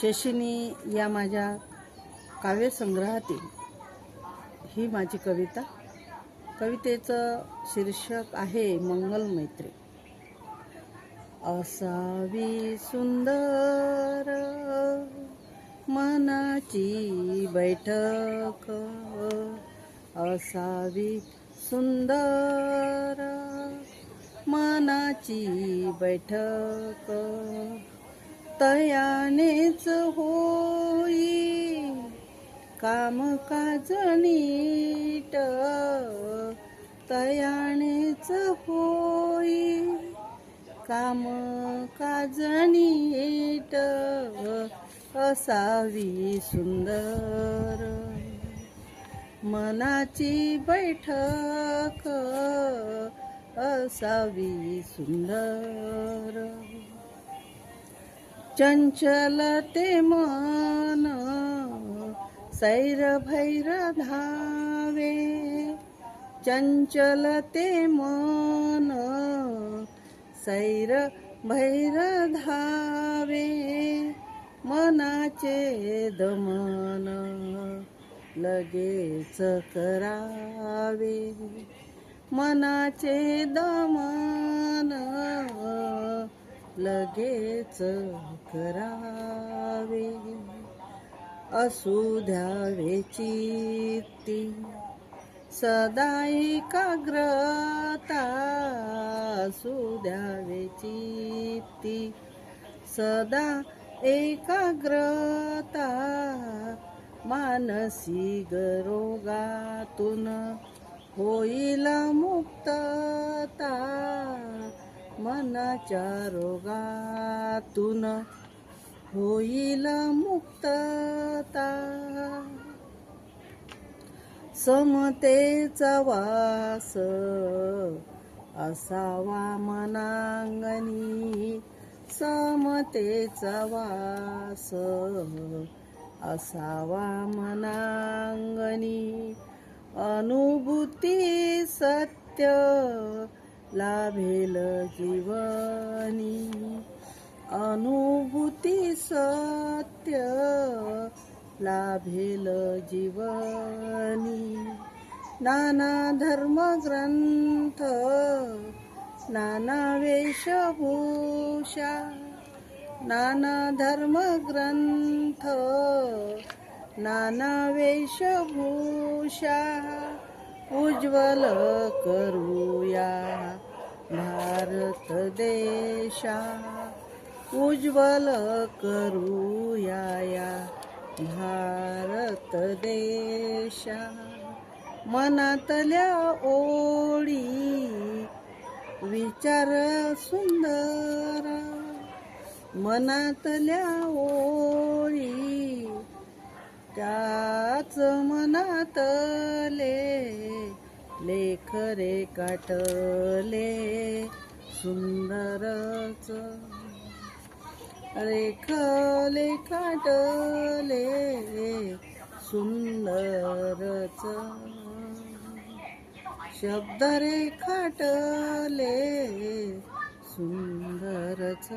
शशिनी या माझ्या काव्यसंग्रहातील ही माझी कविता. कवितेचं शीर्षक आहे मंगल मैत्री. असावी सुंदर मनाची बैठक. असावी सुंदर मनाची बैठक. तयानेच होई. कामकाज नीट तयानेच होई. कामकाज नीट असावी सुंदर. मनाची बैठक असावी सुंदर. चंचल ते मन सैर भैर धावे चंचल ते मन सैर भैर धावे मनाचे दमन लगेच करावे। मनाचे दमन लगेच करावे. असू द्यावे चित्ती. सदा एकाग्रता असू द्यावे चित्ती. सदा एकाग्रता मानसी गरोगातून होईल मुक्तता. मनाच्या रोगातून होईल मुक्तता. समतेचा वास असावा मनांगणी. समतेचा वास असावा मनांगणी. अनुभूती सत्य लाभेल जीवनी. अनुभूती सत्य लाभेल जीवनी. नाना धर्म ग्रंथ नाना वेशभूषा नाना धर्म ग्रंथ नाना वेशभूषा. उज्ज्वल करूया भारत देशा. उज्ज्वल करूया या भारत देशा. मनातल्या ओळी विचार सुंदर. मनातल्या ओळी त्याच मनातले लेख रे काटले सुंदरच. रेखले काटले सुंदरच. शब्द रेखाटले सुंदरच.